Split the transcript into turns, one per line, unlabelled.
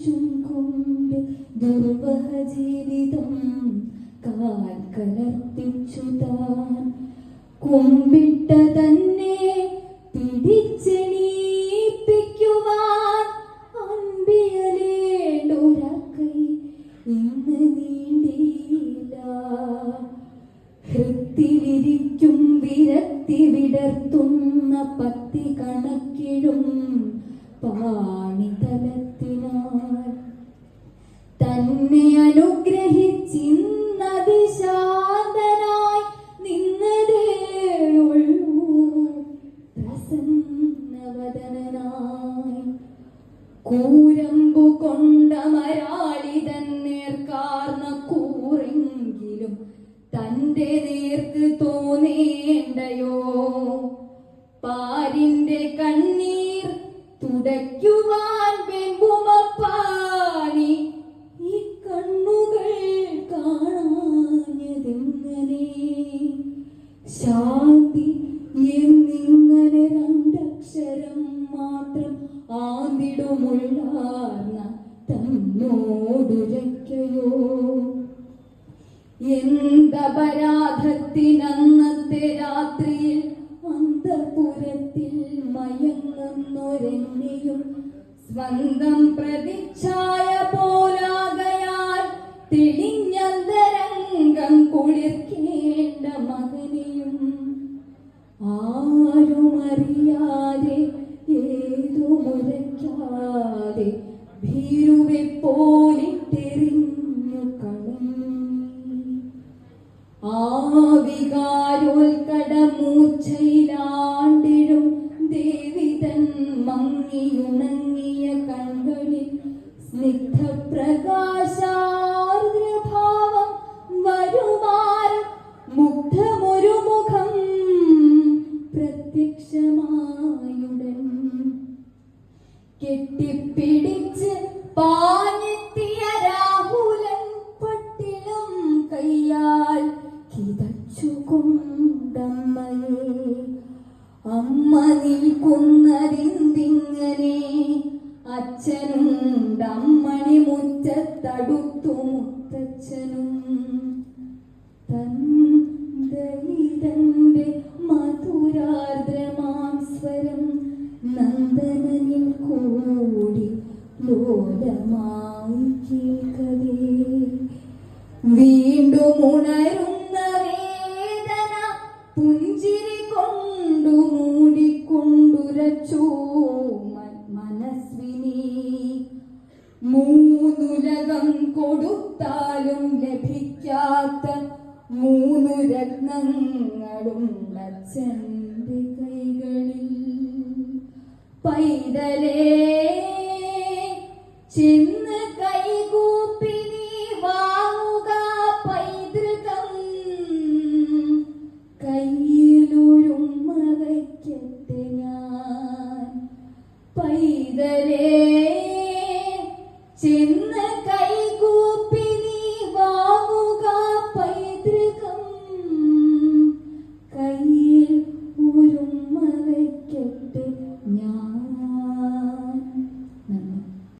കണ്ണീരൊലിച്ചും കൊണ്ട് ദുർവഹ ജീവിതം കാൽ കലർത്തിച്ചു താൻ. കുമ്പിട്ട തന്നെ പിടിച്ചെണീപ്പിക്കുവാൻ അൻപിയലേണ്ടൊരക്കൈ ഇന്ന് നീണ്ടിയില്ല. ഹൃത്തിലിരിക്കും വിരക്തി വിടർത്തുന്ന പത്തി കണക്കിടും പാണിതലത്തിനാൽ തന്നെ അനുഗ്രഹിച്ചിന്നതിശാന്തനായി നിന്നതേ പ്രസന്നവദനായി കൂരമ്പു കൊണ്ട മരാളിതൻ നേർക്കാർന്ന കൂറെങ്കിലും തന്റെ നേർക്ക് തോന്നേണ്ടയോ? പാരിന്റെ കണ്ണീർ തുടയ്ക്കുവാൻ ശാന്തി എന്നിങ്ങനെ രണ്ടക്ഷരം മാത്രം ആന്തിടുമുള്ളാർന്ന തന്നോടുരയ്ക്കയോ എന്തപരാധത്തിനന്നത്തെ രാത്രിയിൽ അന്തപുരത്തിൽ മയങ്ങുന്നൊരെന്നെയും സ്വന്തം പ്രതിച്ഛായ പോലാകയാൽ തെളിഞ്ഞന്തരംഗം ആരുമറിയാതെ ഏതുമുരയ്ക്കാതെ ഭീരുവെ പോലിട്ടെറിഞ്ഞു കളഞ്ഞു ആവികാരോൽക്കടമൂർച്ചയിലാണ്ടിടും ദേവിതൻ മങ്ങിയുണങ്ങിയ കൺകളിൽ സ്നിഗ്ധപ്രകാശാർദ്രഭാവം കെട്ടിപ്പിടിച്ച് പാഞ്ഞെത്തിയ രാഹുലൻ പട്ടിലും കയ്യാൽ കിതച്ചുകൊണ്ടമ്മയെ. അമ്മ നിൽക്കുന്നതിന്തിങ്ങനെ അച്ഛനുണ്ടമ്മണി മുറ്റത്തടുത്തു മുത്തച്ഛനും. തന്റെ മധുരാർദ്രമാം ലോലമായി കേൾക്കവേ വീണ്ടും ഉണരുന്ന വേദന പുഞ്ചിരി കൊണ്ടു മൂടിക്കൊണ്ടുരച്ചു. മനസ്വിനി മൂന്നുലകം കൊടുത്താലും ലഭിക്കാത്ത മൂന്നു രത്നങ്ങളും അച്ഛന്റെ കൈകളിൽ. പൈതലേ 今。